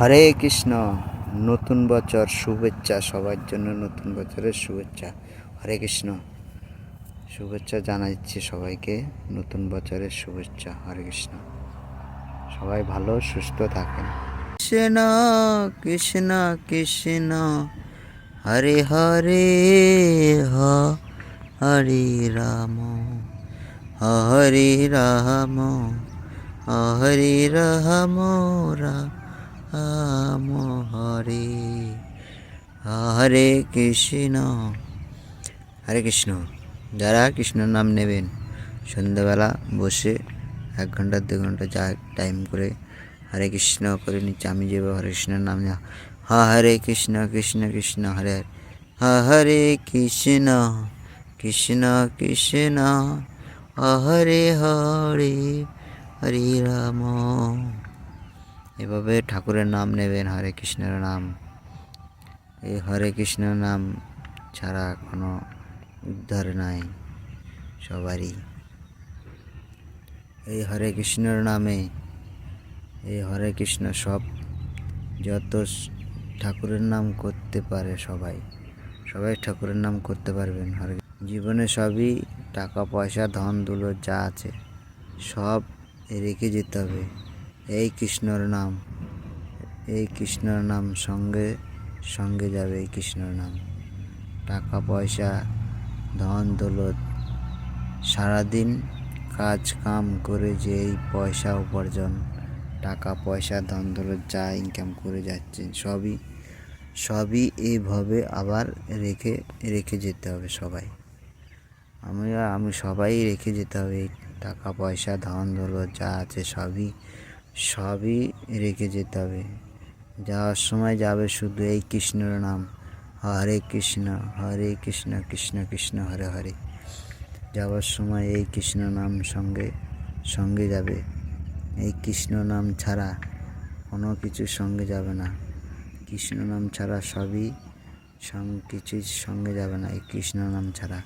হরে কৃষ্ণ, নতুন বছর শুভেচ্ছা, সবার জন্য নতুন বছরের শুভেচ্ছা। হরে কৃষ্ণ, শুভেচ্ছা জানাচ্ছি সবাইকে, নতুন বছরের শুভেচ্ছা। হরে কৃষ্ণ, সবাই ভালো, সুস্থ থাকেন। কৃষ্ণ কৃষ্ণ কৃষ্ণ, হরে হরে হরে রাম হরে রাম হরে রাম রাম। হরে হরে কৃষ্ণ হরে কৃষ্ণ যারা কৃষ্ণর নাম নেবেন সন্ধ্যাবেলা বসে এক ঘণ্টা দু ঘণ্টা যা টাইম করে হরে কৃষ্ণ করে নিচ্ছে আমি যেভাবে হরে কৃষ্ণের নাম হরে কৃষ্ণ কৃষ্ণ কৃষ্ণ হরে হরে হরে কৃষ্ণ কৃষ্ণ কৃষ্ণ হরে হরে হরে রাম এভাবে ঠাকুরের নাম নেবেন, হরে কৃষ্ণের নাম। এই হরে কৃষ্ণ নাম ছাড়া কোনো উদ্ধার নাই সবারই। এই হরে কৃষ্ণর নামে এই হরে কৃষ্ণ সব যত ঠাকুরের নাম করতে পারে সবাই সবাই ঠাকুরের নাম করতে পারবেন। হরে জীবনে সবই টাকা, পয়সা, ধন দুলো যা আছে, সব রেখে যেতে হবে। এই কৃষ্ণর নাম, এই কৃষ্ণর নাম সঙ্গে সঙ্গে যাবে এই কৃষ্ণর নাম। টাকা, পয়সা, ধন, দৌলত, সারাদিন কাজ, কাম করে যে এই পয়সা উপার্জন, টাকা, পয়সা, ধন, দৌলত যা ইনকাম করে যাচ্ছে, সবই সবই এইভাবে আবার রেখে রেখে যেতে হবে সবাই। আমি আমি সবাই রেখে যেতে হবে টাকা, পয়সা, ধন, দৌলত যা আছে সবই সবই রেখে যেতে হবে। যাওয়ার সময় যাবে শুধু এই কৃষ্ণর নাম। হরে কৃষ্ণ হরে কৃষ্ণ কৃষ্ণ কৃষ্ণ, হরে হরে। যাওয়ার সময় এই কৃষ্ণ নাম সঙ্গে সঙ্গে যাবে। এই কৃষ্ণ নাম ছাড়া কোনো কিছু সঙ্গে যাবে না। কৃষ্ণ নাম ছাড়া সবই কিছুই সঙ্গে যাবে না। এই কৃষ্ণ নাম ছাড়া।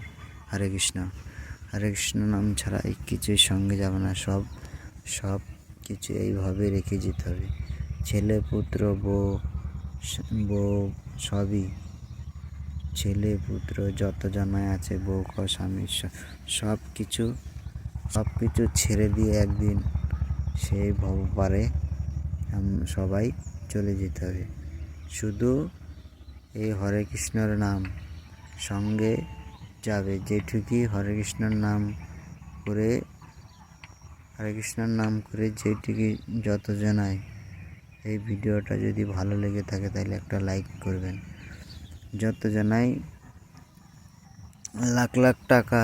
হরে কৃষ্ণ হরে কৃষ্ণ নাম ছাড়া এই কিছুই সঙ্গে যাবে না। সব সব কিছু এইভাবে রেখে যেতে হবে। ছেলে পুত্র, বউ বউ সবই। ছেলে পুত্র যত জানাই আছে, বউ, ক, স্বামী সব কিছু সব কিছু ছেড়ে দিয়ে একদিন সেই ভবপারে সবাই চলে যেতে হবে। শুধু এই হরে কৃষ্ণর নাম সঙ্গে যাবে। যেটুকুই হরে কৃষ্ণর নাম করে হরে কৃষ্ণর নাম করে যেটুকুই যত জানায় এই ভিডিওটা যদি ভালো লেগে থাকে তাহলে একটা লাইক করবেন। যত জানাই, লাখ লাখ টাকা,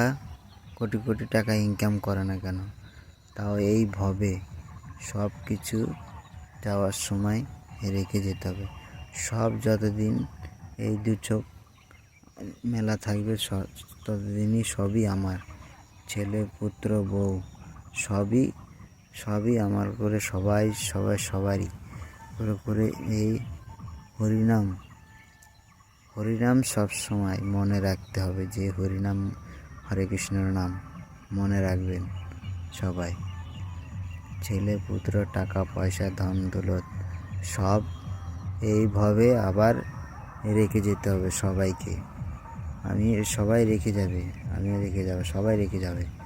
কোটি কোটি টাকা ইনকাম করে না কেন? তাও এই ভবে সব কিছু যাওয়ার সময় রেখে যেতে হবে। সব যতদিন এই দু চোখ মেলা থাকবে ততদিনই সবই আমার। ছেলে, পুত্র, বউ সবই সবই আমার করে সবাই সবাই, সবারই করে করে এই হরিনাম। হরিনাম সব সময় মনে রাখতে হবে যে হরিনাম হরে কৃষ্ণর নাম। মনে রাখবেন সবাই। ছেলে, পুত্র, টাকা, পয়সা, ধন, দৌলত সব এইভাবে আবার রেখে যেতে হবে সবাইকে। আমি, সবাই রেখে যাবে, আমিও রেখে যাব, সবাই রেখে যাবে।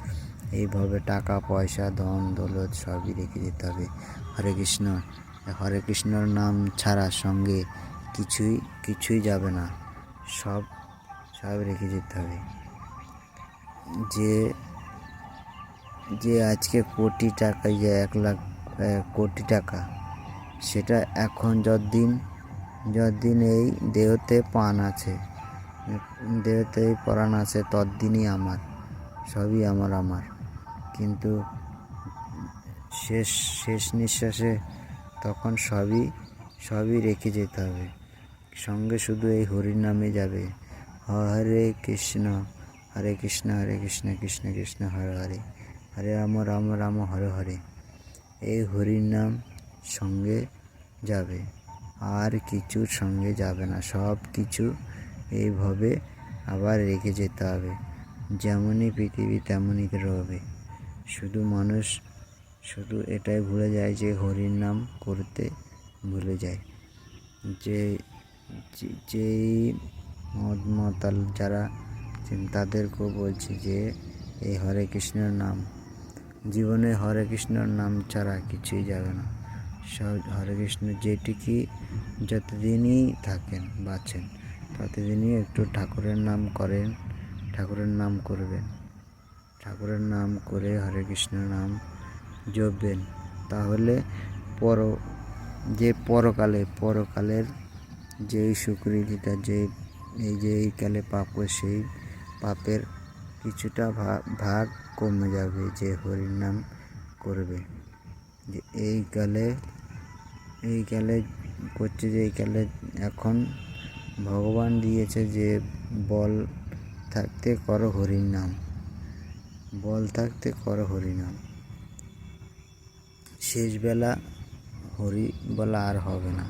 এইভাবে টাকা, পয়সা, ধন, দৌলত সবই রেখে যেতে হবে। হরে কৃষ্ণ, হরে কৃষ্ণর নাম ছাড়া সঙ্গে কিছুই কিছুই যাবে না। সব সব রেখে যেতে হবে। যে যে আজকে কোটি টাকা, যে এক লাখ কোটি টাকা, সেটা এখন যতদিন যতদিন এই দেহতে প্রাণ আছে, দেহতে প্রাণ আছে, ততদিনই আমার, সবই আমার আমার। কিন্তু শেষ শেষ নিঃশ্বাসে তখন সবই সবই রেখে যেতে হবে। সঙ্গে শুধু এই হরির নামে যাবে। হরে কৃষ্ণ হরে কৃষ্ণ হরে কৃষ্ণ কৃষ্ণ কৃষ্ণ, হরে হরে। হরে রাম রাম রাম, হরে হরে। এই হরির নাম সঙ্গে যাবে। আর কিছু সঙ্গে যাবে না। সব কিছু এইভাবে আবার রেখে যেতে হবে। যেমনই পৃথিবী, তেমনই রবে শুধু মানুষ, শুধু এটাই ভুলে যায় যে হরির নাম করতে ভুলে যায়। যে যেই মদ মাতাল যারা তাদেরকেও বলছি যে, এই হরে কৃষ্ণের নাম, জীবনে হরে কৃষ্ণর নাম ছাড়া কিছুই যাবে না। সব হরে কৃষ্ণ যেটিকি যতদিনই থাকেন, বাঁচেন, ততদিনই একটু ঠাকুরের নাম করেন, ঠাকুরের নাম করবেন। ঠাকুরের নাম করে হরে কৃষ্ণ নাম জপবেন। তাহলে পর, যে পরকালে, পরকালের যেই সুকৃতিটা যে এই যে এই কালে পাপ সেই পাপের কিছুটা ভাগ কমে যাবে যে হরির নাম করবে। যে এই কালে এই কালে করছে যে এই কালে এখন ভগবান দিয়েছে যে বল থাকতে করো হরির নাম। বল থাকতে করো হরি নাম শেষবেলা হরি বলা আর হবে না।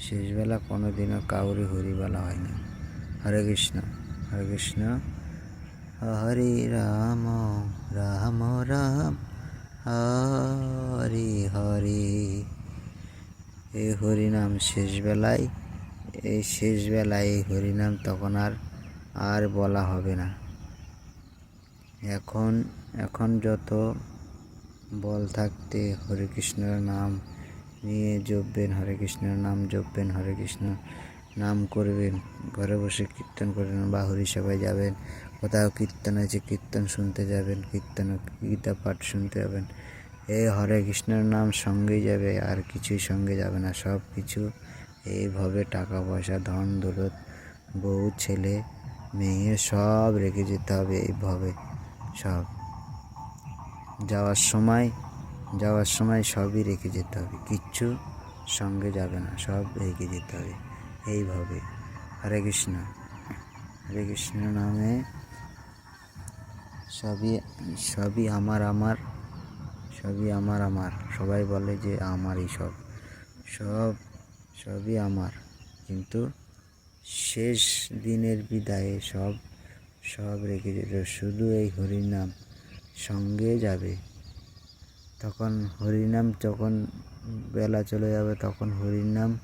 শেষবেলা কোনো দিনও কাউরি হরি বলা হয় না। হরে কৃষ্ণ হরে কৃষ্ণ। হরে রাম রাম রাম। হরে হরে। এই হরিনাম শেষবেলায় এই শেষবেলায় এই হরিনাম তখন আর আর বলা হবে না। এখন এখন যত বল থাকতে হরে কৃষ্ণের নাম নিয়ে জপবেন হরে কৃষ্ণের নাম জপবেন হরে কৃষ্ণ নাম করবেন, ঘরে বসে কীর্তন করবেন বা হরি সবাই যাবেন, কোথাও কীর্তন আছে কীর্তন শুনতে যাবেন, কীর্তন, গীতা পাঠ শুনতে যাবেন এই হরে কৃষ্ণের নাম সঙ্গেই যাবে, আর কিছুই সঙ্গে যাবে না, সব কিছু এইভাবে টাকা পয়সা, ধন দৌলত, বউ, ছেলে, মেয়ে সব রেখে যেতে হবে এইভাবে। সব। যাওয়ার সময় যাওয়ার সময় সবই রেখে যেতে হবে। কিচ্ছু সঙ্গে যাবে না, সব রেখে যেতে হবে। এইভাবে। হরে কৃষ্ণ। হরে কৃষ্ণ নামে সবই সবই আমার আমার, সবই আমার আমার। সবাই বলে যে আমারই সব। সব, সবই আমার। কিন্তু শেষ দিনের বিদায়ে সব সব রেখে যেত শুধু এই হরিনাম সঙ্গে যাবে। তখন হরিনাম যখন বেলা চলে যাবে, তখন হরিনাম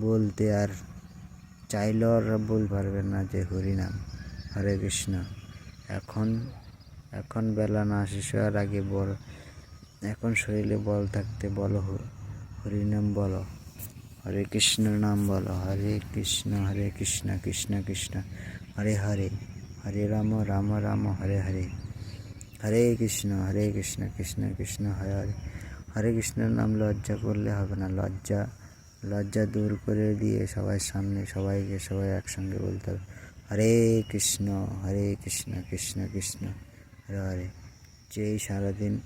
বলতে আর চাইলেও আর বলতে পারবে না যে হরিনাম। হরে কৃষ্ণ। এখন এখন বেলা না শেষ হওয়ার আগে বল, এখন শরীরে বল থাকতে বলো হরিনাম বলো। হরে কৃষ্ণ নাম বলো। হরে কৃষ্ণ হরে কৃষ্ণ কৃষ্ণ কৃষ্ণ। হরে হরে হরে রাম রাম রাম, হরে হরে। হরে কৃষ্ণ হরে কৃষ্ণ কৃষ্ণ কৃষ্ণ, হরে হরে। হরে কৃষ্ণের নাম লজ্জা করলে হবে না, লজ্জা লজ্জা দূর করে দিয়ে সবার সামনে সবাইকে সবাই একসঙ্গে বলতে হবে। হরে কৃষ্ণ হরে কৃষ্ণ কৃষ্ণ কৃষ্ণ, হরে হরে। যেই সারাদিন,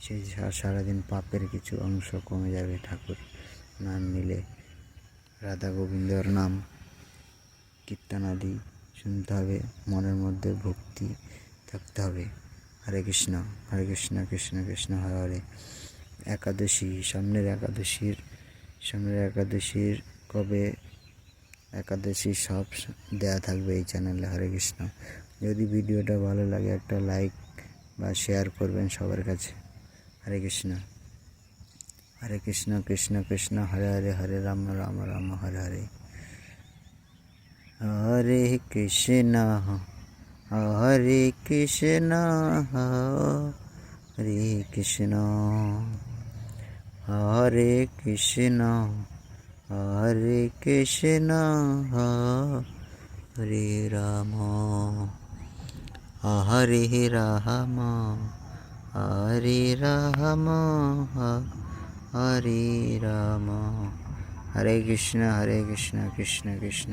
সেই সারাদিন পাপের কিছু অংশ কমে যাবে ঠাকুর নাম নিলে। রাধা গোবিন্দর নাম, কীর্তনাদি শুনতে হবে, মনের মধ্যে ভক্তি থাকতে হবে। হরে কৃষ্ণ হরে কৃষ্ণ কৃষ্ণ কৃষ্ণ, হরে হরে। একাদশী, সামনের একাদশীর সামনের একাদশীর কবে একাদশী সব দেয়া থাকবে এই চ্যানেলে হরে কৃষ্ণ। যদি ভিডিওটা ভালো লাগে একটা লাইক বা শেয়ার করবেন সবার কাছে। হরে কৃষ্ণ। হরে কৃষ্ণ কৃষ্ণ কৃষ্ণ, হরে হরে হরে রাম রাম রাম, হরে হরে। হরে কৃষ্ণ হরে কৃষ্ণ হরে কৃষ্ণ হরে কৃষ্ণ হরে কৃষ্ণ হরে রাম হরে রাম হরে রাম হরে রাম হরে কৃষ্ণ হরে কৃষ্ণ কৃষ্ণ কৃষ্ণ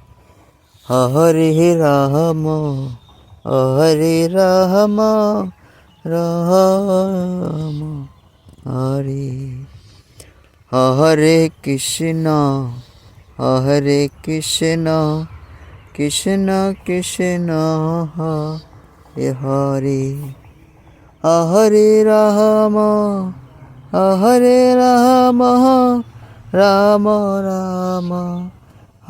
হরে রাম হরে রাম রাম, হরে। হরে কৃষ্ণ হরে কৃষ্ণ কৃষ্ণ কৃষ্ণ হরে। হরে হরে রাম হরে রাম রাম রাম।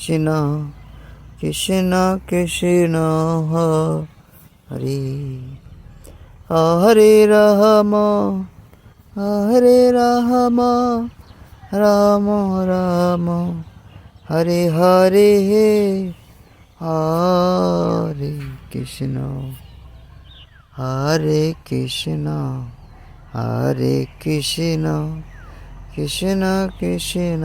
কৃষ্ণ কৃষ্ণ কৃষ্ণ হরে। হরে রাম হরে রাম রাম রাম। হরে হরে হরে কৃষ্ণ। হরে কৃষ্ণ হরে কৃষ্ণ কৃষ্ণ কৃষ্ণ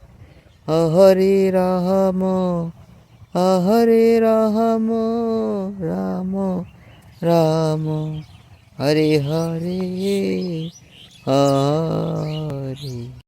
হরে রাম হরে রাম রাম রাম হরে হরে হরে।